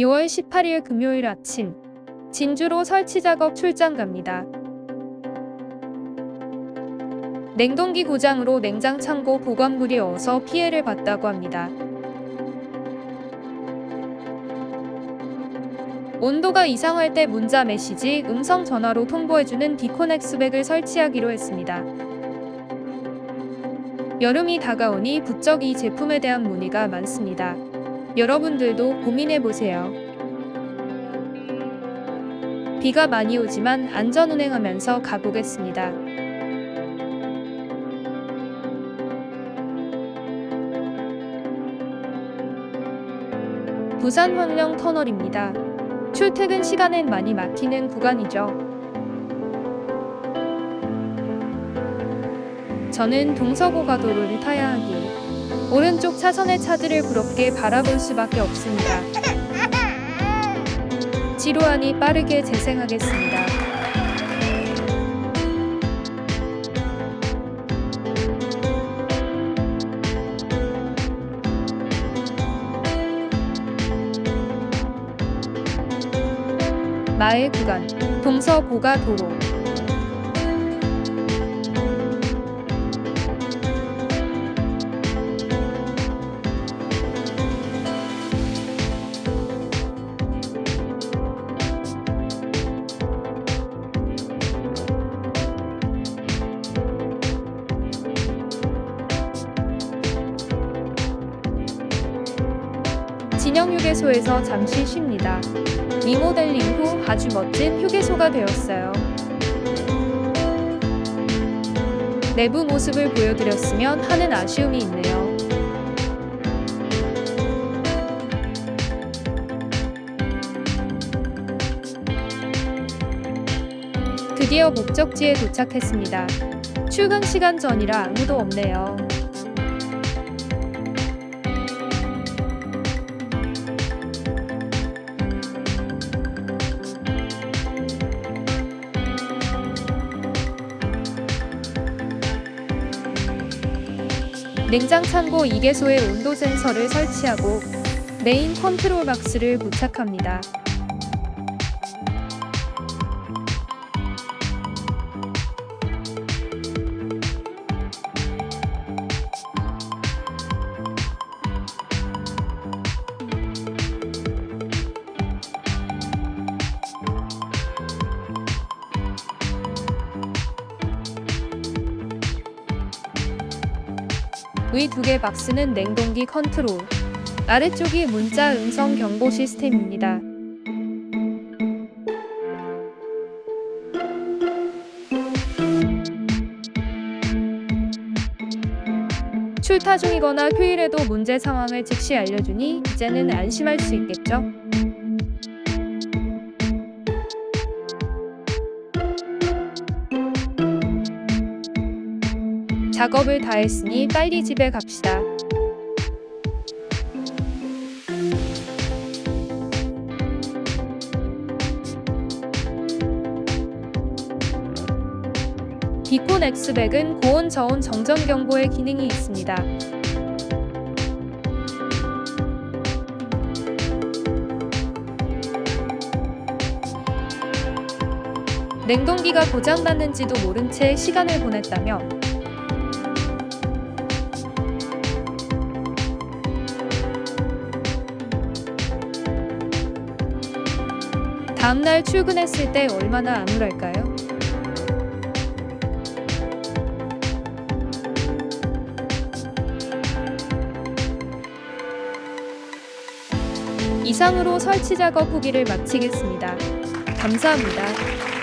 2월 18일 금요일 아침 진주로 설치 작업 출장 갑니다. 냉동기 고장으로 냉장 창고 보관물이 어서 피해를 봤다고 합니다. 온도가 이상할 때 문자 메시지, 음성 전화로 통보해주는 디코넥스백을 설치하기로 했습니다. 여름이 다가오니 부쩍 이 제품에 대한 문의가 많습니다. 여러분들도 고민해보세요. 비가 많이 오지만 안전 운행하면서 가보겠습니다. 부산 황령 터널입니다. 출퇴근 시간엔 많이 막히는 구간이죠. 저는 동서고가도로를 타야 하기 오른쪽 차선의 차들을 부럽게 바라볼 수밖에 없습니다. 지루하니 빠르게 재생하겠습니다. 마을 구간 동서고가도로 진영 휴게소에서 잠시 쉽니다. 리모델링 후 아주 멋진 휴게소가 되었어요. 내부 모습을 보여드렸으면 하는 아쉬움이 있네요. 드디어 목적지에 도착했습니다. 출근 시간 전이라 아무도 없네요. 냉장 창고 2개소에 온도 센서를 설치하고 메인 컨트롤 박스를 부착합니다. 위 두 개 박스는 냉동기 컨트롤, 아래쪽이 문자 음성 경보 시스템입니다. 출타 중이거나 휴일에도 문제 상황을 즉시 알려주니 이제는 안심할 수 있겠죠? 작업을 다 했으니 빨리 집에 갑시다. 비콘 X백은 고온 저온 정전 경보의 기능이 있습니다. 냉동기가 고장났는지도 모른 채 시간을 보냈다며 다음날 출근했을 때 얼마나 암울할까요? 이상으로 설치 작업 후기를 마치겠습니다. 감사합니다.